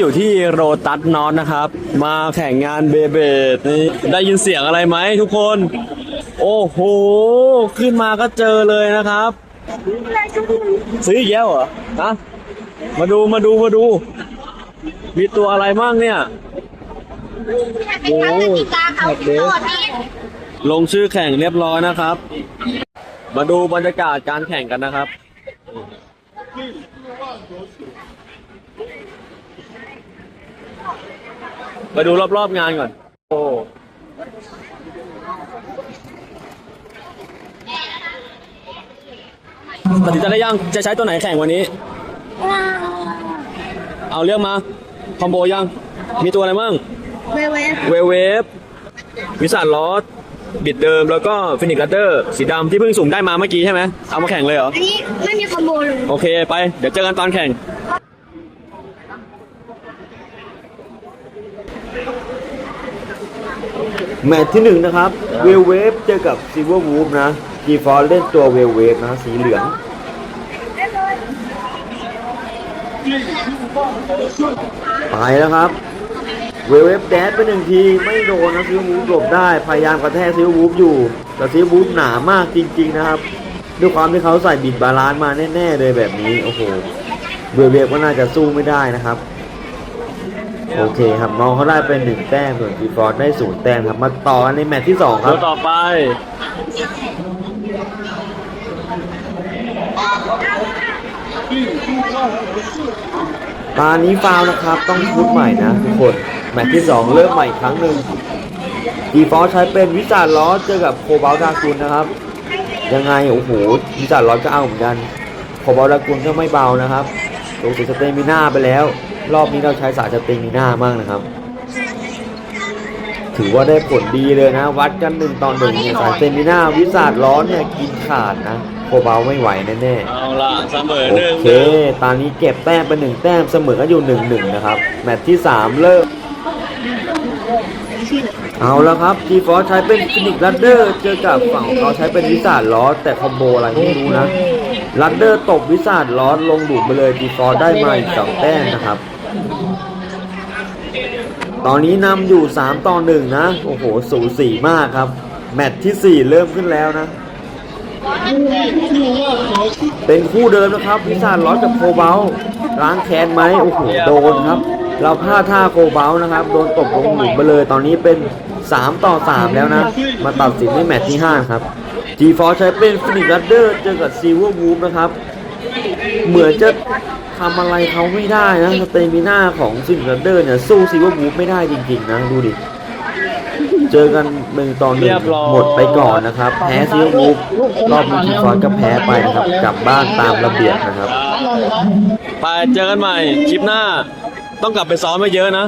อยู่ที่โรตัสนอตนะครับ มาแข่งงานเบเบดนี่ได้ยินเสียงอะไรไหมทุกคน โอ้โห ขึ้นมาก็เจอเลยนะครับ ซื้ออีกแล้วเหรอฮะมาดูมาดูมาดู มีตัวอะไรบ้างเนี่ยโอ้แท็กเดลงชื่อแข่งเรียบร้อยนะครับ มาดูบรรยากาศการแข่งกันนะครับ ไปดูรอบๆงานก่อน โอ้ตัดสินใจได้ยัง จะใช้ตัวไหนแข่งวันนี้ เอาเรื่องมา คอมโบยัง มีตัวอะไรบ้าง เวเวเวเวฟวิสัทลอสบิดเดิมแล้วก็ฟินิกลัตเตอร์สีดำที่เพิ่งสุ่มได้มาเมื่อกี้ใช่ไหม เอามาแข่งเลยเหรอ อันนี้ไม่มีคอมโบเลย โอเคไป เดี๋ยวเจอกันตอนแข่ง แมตช์ที่หนึ่งนะครับ เวลเวฟเจอกับซิเวอร์วูฟนะกีฟอร์เล่นตัวเวลเวฟนะสีเหลือง ไปแล้วครับ เวลเวฟแดดไปหนึ่งทีไม่โดนนะซิลวูฟหลบได้ พยายามกระแทกซิลวูฟอยู่ แต่ซิลวูฟหนามากจริง ๆนะครับ ด้วยความที่เขาใส่บิดบาลานซ์มาแน่ ๆ เลยแบบนี้ โอ้โห เวลเวฟก็น่าจะสู้ไม่ได้นะครับ โอเคครับน้องเขาได้เป็นหนึ่งแต้มส่วนกีฟอร์ได้ศูนย์แต้มครับมาต่อกันในแมตช์ที่สองคตัรัวบ ต่อไปตานี้ฟาวล์นะครับต้องชุดใหม่นะทุกคน แมตช์ที่ 2 เริ่มใหม่อีกครั้งหนึ่งดีฟอสใช้เป็นวิสาลอสเจอกับโคบาลดากุลนะครับ ยังไงโอ้โหวิสาลอสก็เอาเหมือนกัน โคบาลดากุลก็ไม่เบานะครับลงสีสเตมิน่าไปแล้ว รอบนี้เราใช้สารสเตมิน่ามากนะครับ ถือว่าได้ผลดีเลยนะ วัดกันหนึ่งต่อหนึ่งเนี่ยสารสเตมิน่าวิสาล้อนเนี่ยกินขาดนะโคบาลไม่ไหวแน่ๆเอาละเสมอโอหนึ่งเค ตอนนี้เก็บแต้มไปหนึ่งแต้มเสมอกันอยู่หนึ่งหนึ่งนะครับ แมตช์ที่สามเริ่มเอาแล้วครับทีฟอสใช้เป็นฟินิกลัดเดอร์เจอกับฝั่งของเขาใช้เป็นวิสาดลอสแต่คอมโบอะไรไม่รู้นะลัดเดอร์ตบวิสาดลอสลงหลุมไปเลยทีฟอสได้มาอีกสองแต้มนะครับ ตอนนี้นำอยู่ 3 ต่อ 1 นะ โอ้โห สูสีมากครับ แมตช์ที่ 4 เริ่มขึ้นแล้วนะ เป็นคู่เดิมนะครับพิซซ่าร้อนกับโคเบลล้างแค้นไหมโอ้โห โดนครับ เราพลาดท่าโคเบลนะครับ โดนตบลงหลุมไปเลย ตอนนี้เป็น 3 ต่อ 3 แล้วนะ มาตัดสินในแมตช์ที่ 5 ครับ G f o r ใช้เป็นฟินิกรัดเดอร์เจอกับซีเวอร์วูฟนะครับ เหมือนจะทำอะไรเขาไม่ได้นะสเตมิน่าของซินรัดเดอร์เนี่ยสู้ซีเวอร์วูฟไม่ได้จริงๆนะดูดิ เจอกันหนึ่งต่อหนึ่งหมดไปก่อนนะครับ แพ้ซีเวอร์วูฟรอบนี้ทีฟอนก็แพ้ไปนะครับ กลับบ้านตามระเบียบนะครับ ไปเจอกันใหม่คลิปหน้า ต้องกลับไปซ้อมไม่เยอะนะ